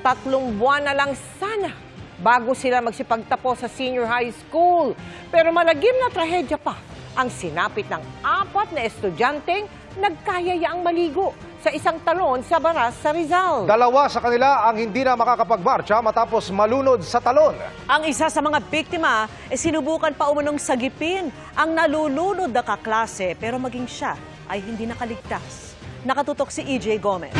Tatlong buwan na lang sana bago sila magsipagtapos sa senior high school. Pero malagim na trahedya pa ang sinapit ng apat na estudyanteng nagkayayaang maligo sa isang talon sa Baras sa Rizal. Dalawa sa kanila ang hindi na makakapagmarcha matapos malunod sa talon. Ang isa sa mga biktima ay sinubukan pa umunong sagipin ang nalulunod na kaklase pero maging siya ay hindi nakaligtas. Nakatutok si EJ Gomez.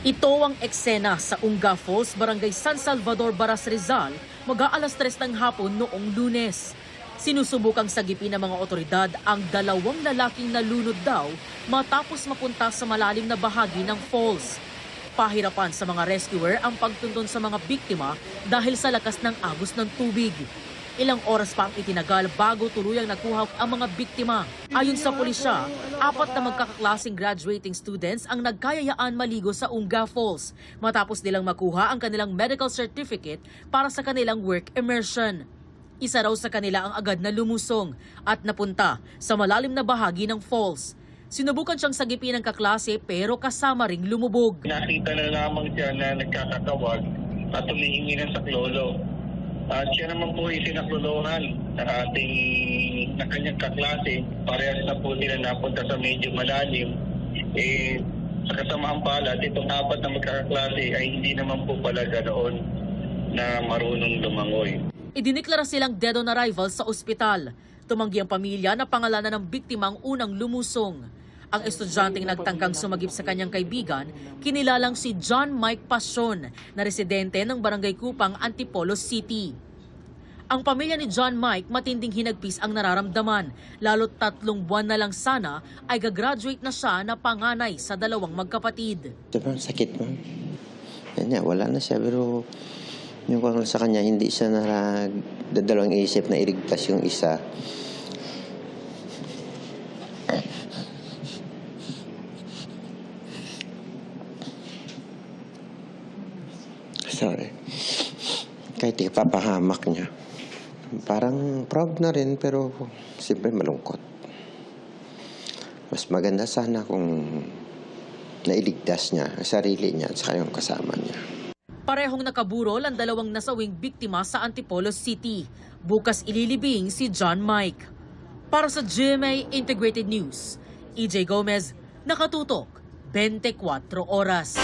Ito ang eksena sa Unga Falls, Barangay San Salvador, Baras Rizal, mag-aalas 3 ng hapon noong lunes. Sinusubukang sagipin ng mga otoridad ang dalawang lalaking nalunod daw matapos mapunta sa malalim na bahagi ng falls. Pahirapan sa mga rescuer ang pagtuntun sa mga biktima dahil sa lakas ng agos ng tubig. Ilang oras pa ang itinagal bago tuluyang nakuha ang mga biktima. Ayon sa pulisya, apat na magkakaklaseng graduating students ang nagkayayaan maligo sa Unga Falls matapos nilang makuha ang kanilang medical certificate para sa kanilang work immersion. Isa raw sa kanila ang agad na lumusong at napunta sa malalim na bahagi ng falls. Sinubukan siyang sagipin ng kaklase pero kasama ring lumubog. Nakita na lamang siya na nagkakatawag at tumihingi ng saklolo. At siya naman po ay sinaklolohan ng ating na kanyang kaklase. Parehas na po sila napunta sa medyo malalim. Eh, sa kasamaang palad, itong apat na magkakaklase ay hindi naman po pala ganoon na marunong lumangoy. Idiniklara silang dead on arrival sa ospital. Tumanggi ang pamilya na pangalanan ng biktima ang unang lumusong. Ang estudyanteng nagtangkang sumagip sa kanyang kaibigan, kinilalang si John Mike Pasion, na residente ng Barangay Kupang, Antipolo City. Ang pamilya ni John Mike matinding hinagpis ang nararamdaman, lalo't tatlong buwan na lang sana ay gagraduate na siya na panganay sa dalawang magkapatid. Sobrang sakit mo. Yan wala na siya. Pero yung kung sa kanya, hindi siya dadalawang isip na iligtas yung isa. Sorry. Kahit ipapahamak niya. Parang proud na rin, pero siyempre malungkot. Mas maganda sana kung nailigtas niya sarili niya at saka yung kasama niya. Parehong nakaburol ang dalawang nasawing biktima sa Antipolo City. Bukas ililibing si John Mike. Para sa GMA Integrated News, EJ Gomez, nakatutok, 24 oras.